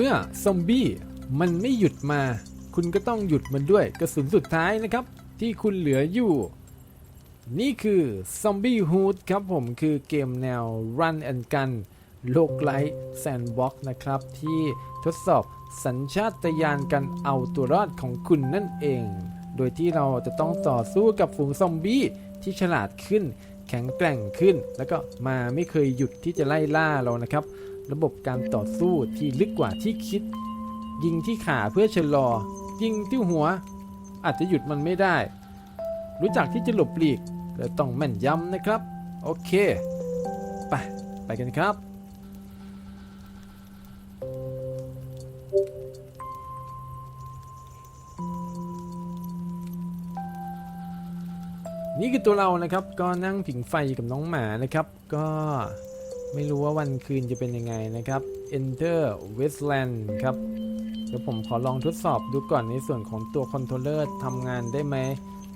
เมื่อซอมบี้มันไม่หยุดมา คุณก็ต้องหยุดมันด้วยกระสุนสุดท้ายนะครับ ที่คุณเหลืออยู่ นี่คือ Zombie Hood ครับผมคือเกมแนว Run and Gun โลกไลท์แซนด์บ็อกนะครับ ที่ทดสอบสัญชาตญาณการเอาตัวรอดของคุณนั่นเอง โดยที่เราจะต้องต่อสู้กับฝูงซอมบี้ที่ฉลาดขึ้น แข็งแกร่งขึ้น แล้วก็มาไม่เคยหยุดที่จะไล่ล่าเรานะครับ ระบบการต่อสู้ที่ลึกกว่าที่คิด ยิงที่ขาเพื่อชะลอ ยิงที่หัว อาจจะหยุดมันไม่ได้ รู้จักที่จะหลบหลีกแต่ต้องแม่นยำนะครับ โอเค ไป ไปกันครับนี่คือตัวเรานะครับ ก็นั่งผิงไฟกับน้องหมานะครับ ก็ ไม่รู้ว่าวันคืนจะเป็นยังไงนะครับ Enter Westland ครับ เดี๋ยวผมขอลองทดสอบดูก่อนในส่วนของตัวคอนโทรลเลอร์ทำงานได้ไหม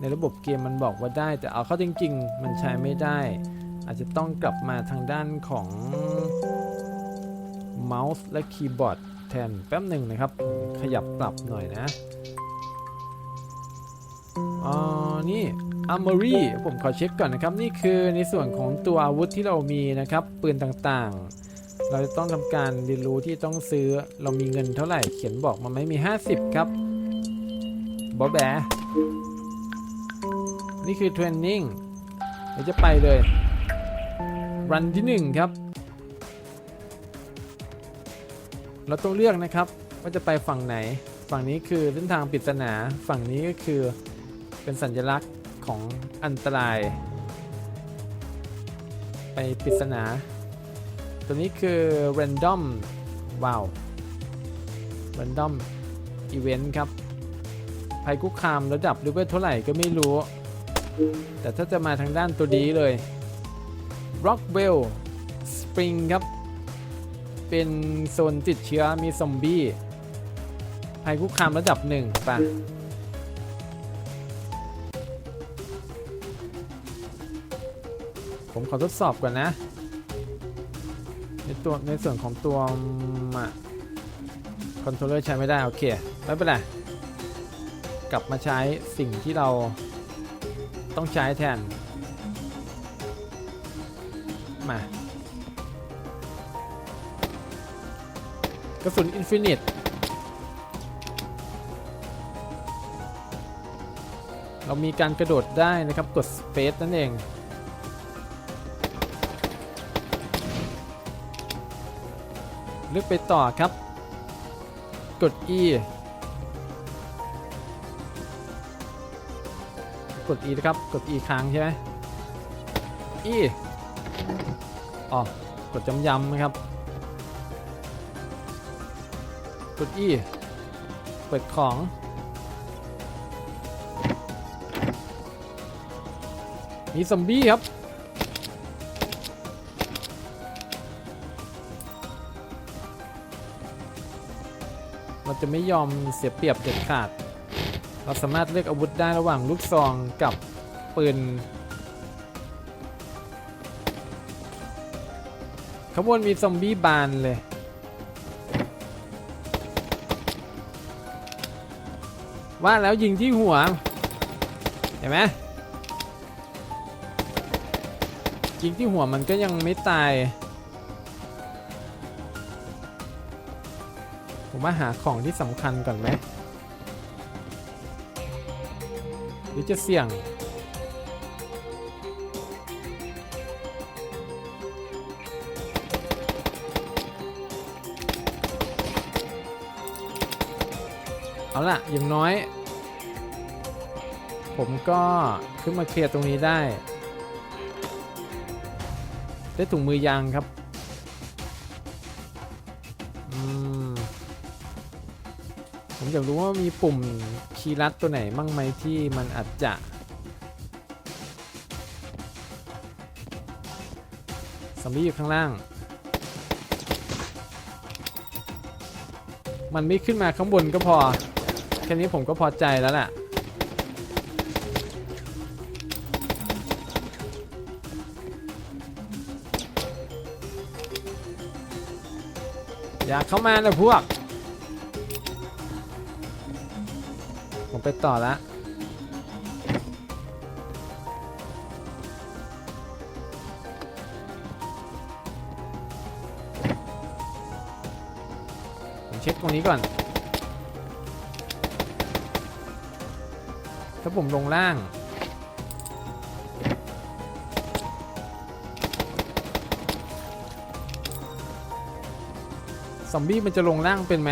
ในระบบเกมมันบอกว่าได้ แต่เอาเข้าจริง ๆ มันใช้ไม่ได้ อาจจะต้องกลับมาทางด้านของเมาส์และคีย์บอร์ดแทนแป๊บหนึ่งนะครับ ขยับปรับหน่อยนะ อ๋อ นี่ Armory ผมขอเช็คก่อนนะครับ นี่คือในส่วนของตัวอาวุธที่เรามีนะครับ ปืนต่างๆ เราจะต้องทำการเรียนรู้ที่ต้องซื้อ เรามีเงินเท่าไหร่ เขียนบอกมาไหมมี 50 ครับบอแบนี่คือเทรนนิ่งเดี๋ยวจะไปเลย รันที่ 1 ครับ เราต้องเลือกนะครับว่าจะไปฝั่งไหน ฝั่งนี้คือเส้นทางปริศนา ฝั่งนี้ก็คือ เป็นสัญลักษณ์ของอันตราย ไปปริศนา ตัวนี้คือ random ว้าว random event ครับภัยคุกคามระดับเลเวลเท่าไหร่ก็ไม่รู้ แต่ถ้าจะมาทางด้านตัวนี้เลย Rockwell Spring ครับ เป็นโซนติดเชื้อมีซอมบี้ภัยคุกคามระดับหนึ่งป่ะ ผมขอทดสอบก่อนนะ ในตัวในส่วนของตัวคอนโทรลเลอร์ใช้ไม่ได้ โอเค ไม่เป็นไร กลับมาใช้สิ่งที่เราต้องใช้แทน มากระสุนอินฟินิตเรามีการกระโดดได้นะครับ กด Space นั่นเอง ลือกไปต่อครับ กด E กด E นะครับ กด E ค้างใช่ไหม E อ๋อ กดจำยำนะครับ กด E เปิดของ มีซอมบี้ครับ จะไม่ยอมเสียเปรียบเด็ดขาด เราสามารถเลือกอาวุธได้ระหว่างลูกซองกับปืนขบวนมีซอมบี้บานเลย ว่าแล้วยิงที่หัว เห็นไหมยิงที่หัวมันก็ยังไม่ตาย มาหาของที่สำคัญก่อนไหมหรือจะเสี่ยง เอาล่ะ อย่างน้อย ผมก็ขึ้นมาเคลียร์ตรงนี้ได้ ได้ถุงมือยางครับ อืม ผมอยากรู้ว่ามีปุ่มคีย์ลัดตัวไหนมั่งไหมที่มันอาจจะซอมบี้อยู่ข้างล่าง มันไม่ขึ้นมาข้างบนก็พอ แค่นี้ผมก็พอใจแล้วแหละอยากเข้ามานะพวก ไปต่อละผมเช็คตรงนี้ก่อน ถ้าผมลงล่างซอมบี้มันจะลงล่างเป็นไหม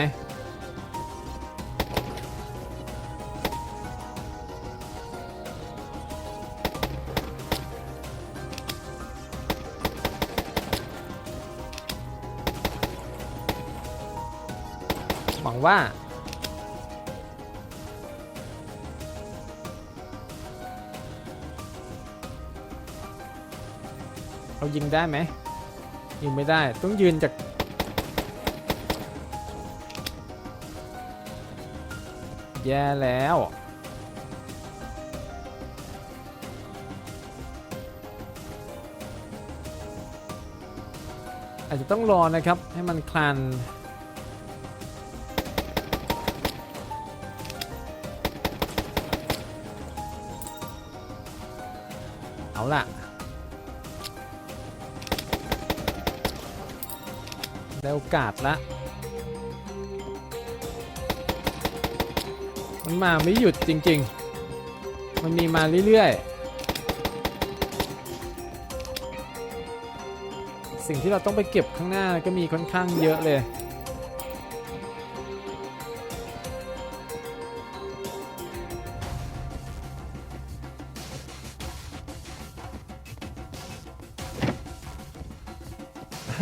ว่า เรายิงได้ไหมยิงไม่ได้ต้องยืนจากแย่แล้วอาจจะต้องรอนะครับให้มันคลาน เอาล่ะ ได้โอกาสละ มันมาไม่หยุดจริง ๆ มันมีมาเรื่อย ๆ สิ่งที่เราต้องไปเก็บข้างหน้าก็มีค่อนข้างเยอะเลย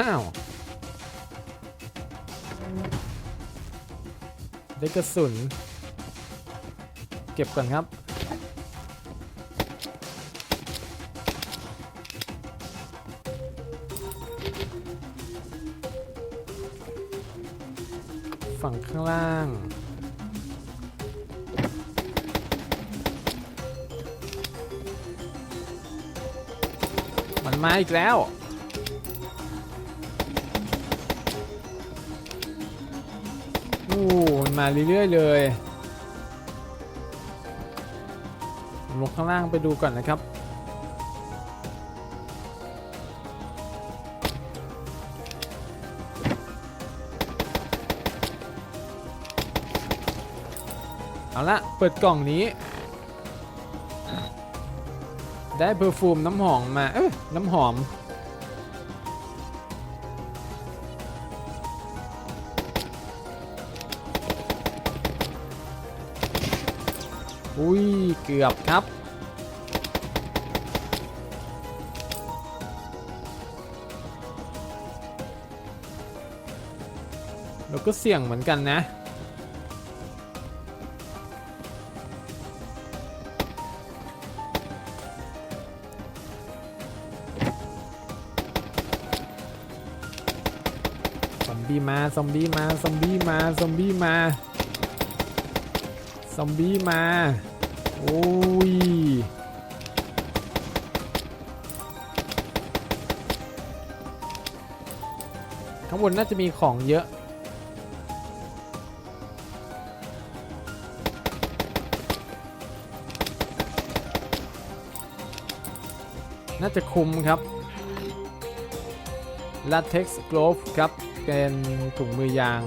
อ้าว ได้กระสุน เก็บก่อนครับ ฝั่งข้างล่างมันมาอีกแล้ว อ้มันมาเรื่อยๆเลยลงข้างล่างไปดูก่อนนะครับ เอาละเปิดกล่องนี้ ได้เพอร์ฟูมน้ำหอมมา เอ้ยน้ำหอม อุ้ย เกือบครับ เราก็เสี่ยงเหมือนกันนะ ซอมบี้มา ซอมบี้มา ซอมบี้มา ซอมบี้มา ซอมบี้มา โอ้ย ข้างบนน่าจะมีของเยอะ น่าจะคุมครับ Latex Glove ครับ เป็นถุงมือยาง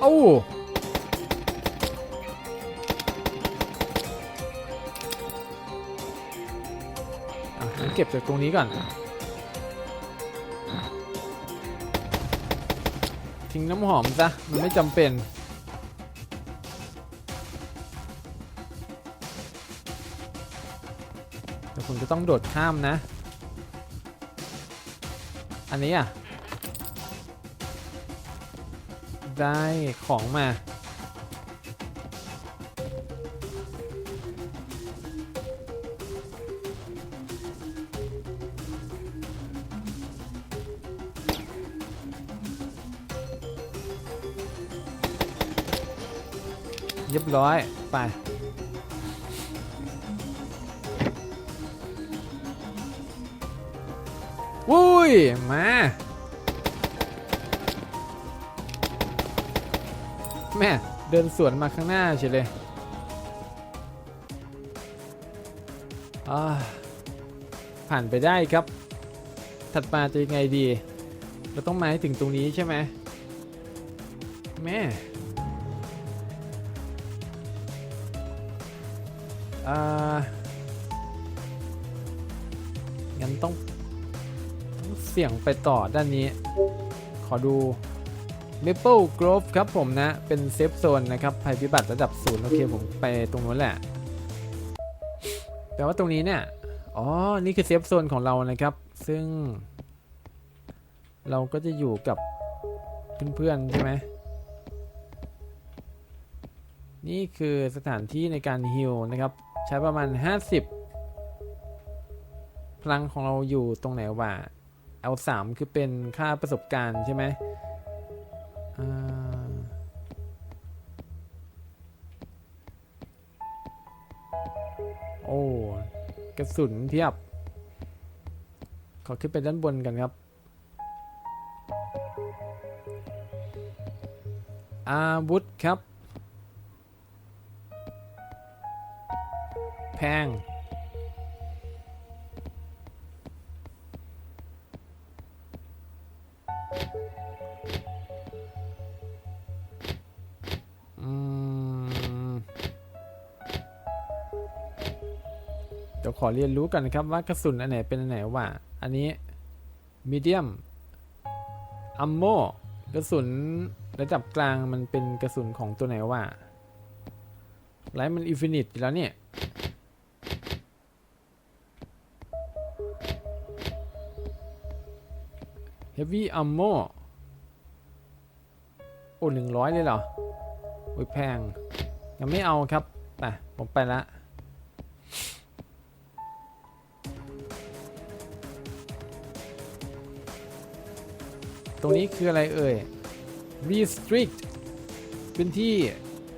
โอ้ เก็บจากตรงนี้ก่อน ทิ้งน้ำหอมซะ มันไม่จำเป็นแต่คุณจะต้องโดดข้ามนะ อันนี้อะ ได้ของมา ร้อย ไป วุ้ย มา แม่ เดินสวนมาข้างหน้าเฉยเลยอ่าผ่านไปได้ครับ ถัดมาจะยังไงดี เราต้องมาให้ถึงตรงนี้ใช่ไหมแม่ อ่างั้นต้องต้องเสี่ยงไปต่อด้านนี้ ขอดู Maple Grove ครับผมนะ เป็นเซฟโซนนะครับภัยพิบัติระดับศูนย์โอเคผมไปตรงนู้นแหละแต่ว่าตรงนี้เนี่ย อ๋อ นี่คือเซฟโซนของเรานะครับ ซึ่ง เราก็จะอยู่กับเพื่อนๆใช่ไหมนี่คือสถานที่ในการฮิลนะครับ ใช้ประมาณ 50 พลังของเราอยู่ตรงไหนวะ L3 คือเป็นค่าประสบการณ์ใช่ไหมโอ้ กระสุนเพียบ ขอขึ้นไปด้านบนกันครับ อาวุธครับ แพง เดี๋ยวขอเรียนรู้กันนะครับว่ากระสุนอันไหนเป็นอันไหนว่า อันนี้มีเดียมอัมโมกระสุนระดับกลางมันเป็นกระสุนของตัวไหนว่าไลท์มันอินฟินิตอยู่แล้วเนี่ย เฮฟวี่อัมโมโอ้หนึ่งร้อยเลยเหรอ โอ้ยแพง ยังไม่เอาครับไปผมไปละตรงนี้คืออะไรเอ่ย restrict พื้นที่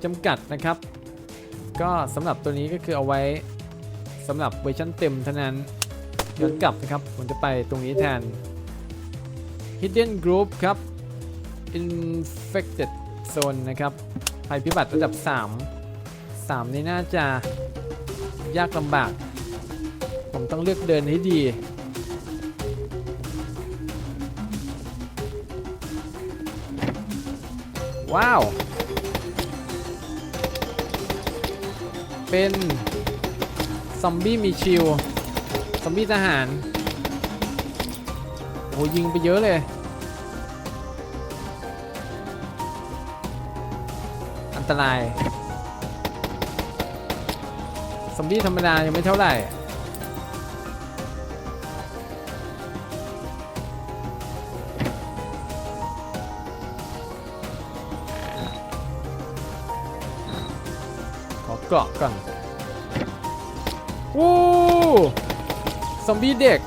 จำกัดนะครับ ก็สำหรับตัวนี้ก็คือเอาไว้สำหรับเวอร์ชันเต็มเท่านั้นย้อนกลับนะครับ ผมจะไปตรงนี้แทน hidden group ครับ infected zone นะครับภัยพิบัติระดับ 3 3 นี่น่าจะยากลำบาก ผมต้องเลือกเดินให้ดี ว้าว เป็น ซอมบี้มีชิล ซอมบี้ทหาร ยิงไปเยอะเลย อันตรายซอมบี้ธรรมดายังไม่เท่าไหร่ขอเกาะก่อนวู้ซอมบี้เด็ก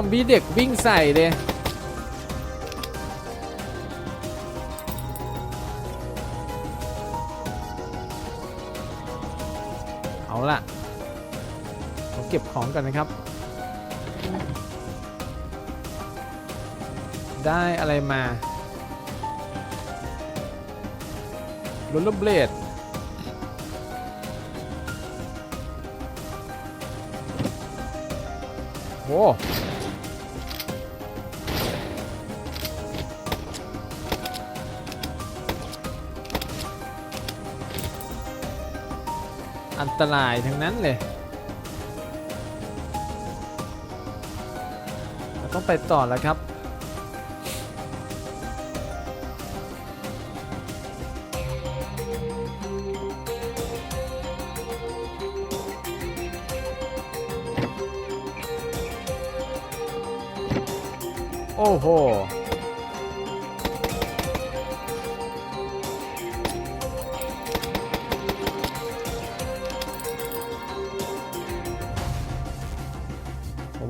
ซอมบี้เด็กวิ่งใส่เลยเอาล่ะผมเก็บของกันนะครับ ได้อะไรมาลเลอเบลดโอ้ ตรายทั้งนั้นเลยเราต้องไปต่อแล้วครับ โอ้โห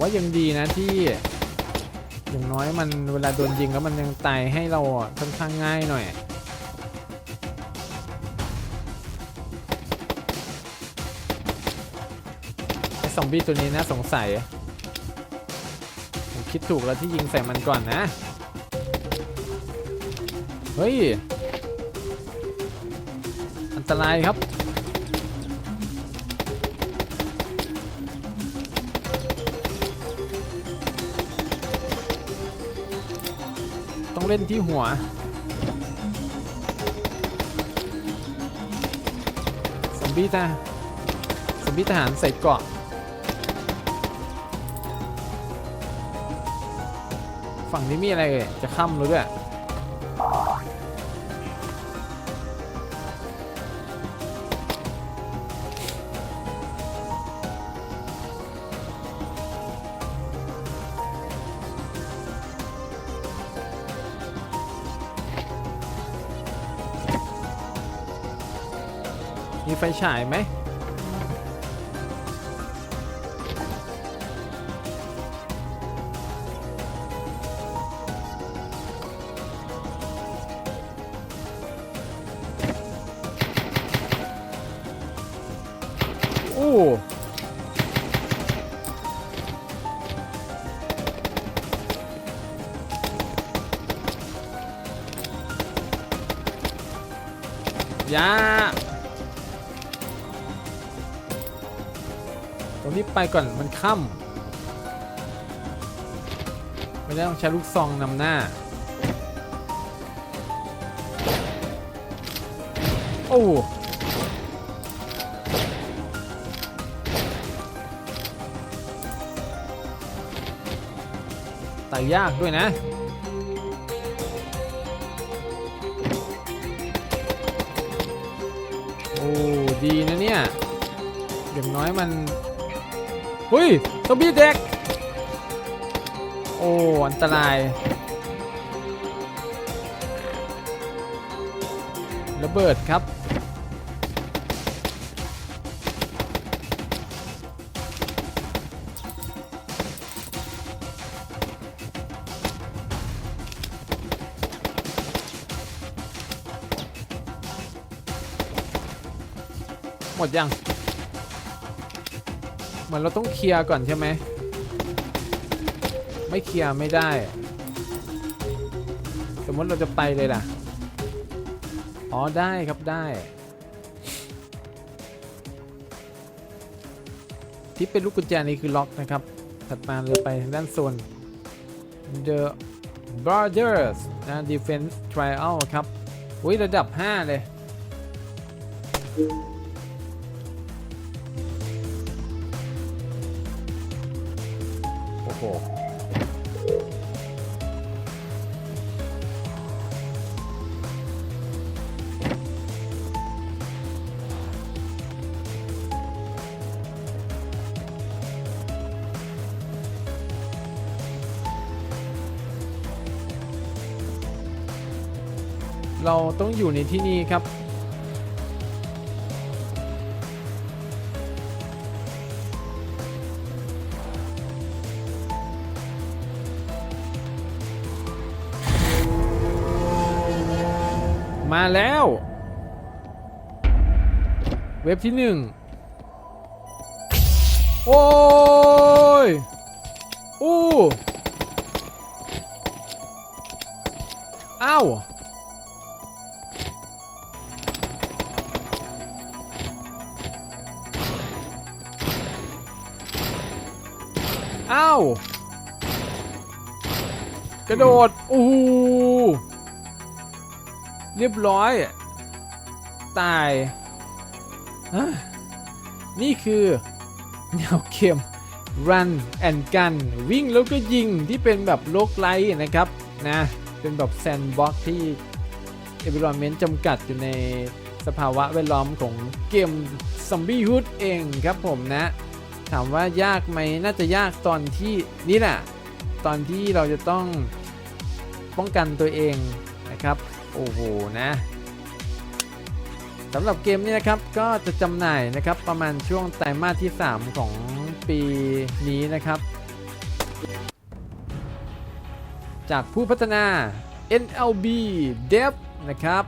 ว่ายังดีนะที่ อย่างน้อยมันเวลาโดนยิงแล้วมันยังตายให้เราค่อนข้างง่ายหน่อยไอ้ซอมบี้ตัวนี้น่าสงสัยผมคิดถูกแล้วที่ยิงใส่มันก่อนนะ เฮ้ย อันตรายครับ เล่นที่หัว สมบี้ทหารสมบี้ทหารใส่เกาะฝั่งนี้มีอะไรเอ่ยจะค่ำแล้วด้วยมี ฉายไหมโอ้ยา รงนี้ไปก่อนมันค่ำไม่ได้ต้องใช้ลูกซองนำหน้า โอ้ตายยากด้วยนะโอ้ดีนะเนี่ยอย่างน้อยมัน เฮ้ยซอมบี้เด็ก โอ้ อันตรายระเบิดครับ หมดยัง เหมือนเราต้องเคลียร์ก่อนใช่ไหม ไม่เคลียร์ไม่ได้ สมมติเราจะไปเลยล่ะ อ๋อได้ครับได้ ที่เป็นลูกกุญแจนี้คือล็อกนะครับ ถัดมาเราไปทางด้านโซน The Brothers นะ Defense Trial ครับ อุ้ยระดับ 5 เลย เราต้องอยู่ในที่นี่ครับ มาแล้ว เว็บที่หนึ่งโอ้ย อู้ อ้าวาวกระโดดโอ้โหเรียบร้อย ตายนี่คือแนวเกม Run and Gun วิ่งแล้วก็ยิงที่เป็นแบบโลกไลท์นะครับนะเป็นแบบแซนด์บ็อกที่ environment จำกัดอยู่ในสภาวะแวดล้อมของเกม Zombie Hood เองครับผมนะ ถามว่ายากไหมน่าจะยากตอนที่นี่แหละตอนที่เราจะต้องป้องกันตัวเองนะครับ โอ้โหนะสำหรับเกมนี้นะครับก็จะจำหน่ายนะครับประมาณช่วงไตรมาสที่ 3 ของปีนี้นะครับ จากผู้พัฒนา NLB Dev นะครับ